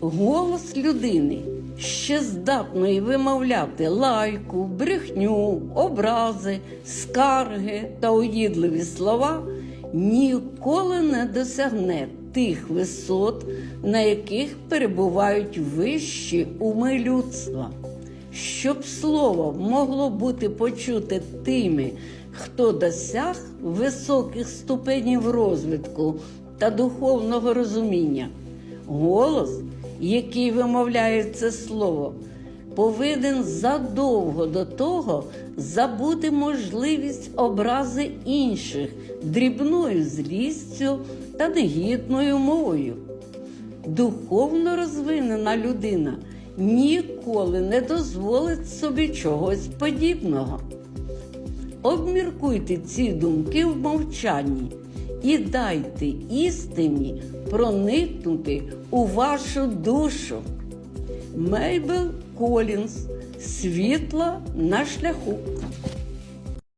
Голос людини, ще здатної вимовляти лайку, брехню, образи, скарги та уїдливі слова, ніколи не досягне тих висот, на яких перебувають вищі уми людства. Щоб слово могло бути почуте тими, хто досяг високих ступенів розвитку та духовного розуміння, голос, який вимовляє це слово, повинен задовго до того забути можливість образи інших дрібною злістю та негідною мовою. Духовно розвинена людина ніколи не дозволить собі чогось подібного. Обміркуйте ці думки в мовчанні і дайте істині проникнути у вашу душу. Мейбл Колінс Світла на шляху.